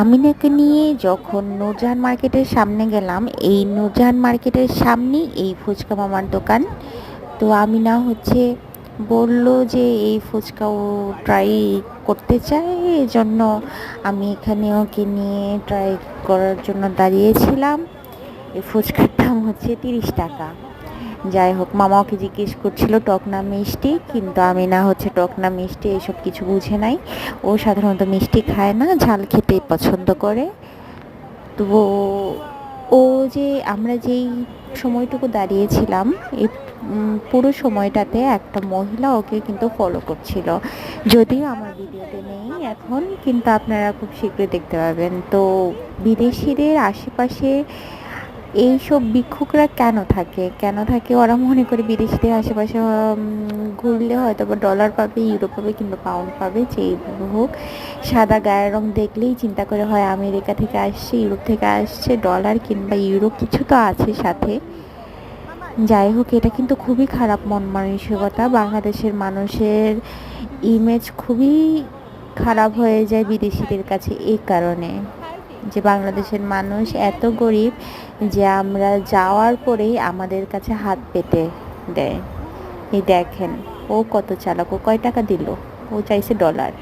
আমিনাকে নিয়ে যখন নূরজাহান মার্কেটের সামনে গেলাম, এই নূরজাহান মার্কেটের সামনেই এই ফুচকা মামার দোকান। তো আমিনা হচ্ছে বলল যে এই ফুচকা ও ট্রাই করতে চায় এই জন্য আমি এখানে ওকে নিয়ে ট্রাই করার জন্য দাঁড়িয়েছিলাম। এই ফুচকার দাম হচ্ছে তিরিশ টাকা। যাই হোক মামা ওকে জিজ্ঞেস করছিল, টক না মিষ্টি? কিন্তু আমি না হচ্ছে টক না মিষ্টি, এসব কিছু বুঝে নাই। ও সাধারণত মিষ্টি খায় না, ঝাল খেতেই পছন্দ করে। তো ও যে আমরা যেই সময়টুকু দাঁড়িয়েছিলাম এই পুরো সময়টাতে একটা মহিলা ওকে কিন্তু ফলো করছিল। যদিও আমার ভিডিওতে নেই এখন, কিন্তু আপনারা খুব শীঘ্রই দেখতে পাবেন। তো বিদেশিদের আশেপাশে এইসব ভিক্ষুকরা কেন থাকে? কেন থাকে? ওরা মনে করে বিদেশিদের আশেপাশে ঘুরলে হয়তো বা ডলার পাবে ইউরো পাবে কিংবা পাউন্ড পাবে, যেই হোক। সাদা গায়ের রং দেখলেই চিন্তা করে, হয় আমেরিকা থেকে আসছে, ইউরোপ থেকে আসছে ডলার কিংবা ইউরো কিছু তো আছে সাথে। যাই হোক, এটা কিন্তু খুবই খারাপ মন মানসিকতা বাংলাদেশের মানুষের ইমেজ খুবই খারাপ হয়ে যায় বিদেশিদের কাছে এই কারণে। যে বাংলাদেশের মানুষ এত গরিব যে আমরা যাওয়ার পরেই আমাদের কাছে হাত পেতে দেয়। এই দেখেন, ও কত চালাক, ও কয় টাকা দিল? ও চাইছে ডলার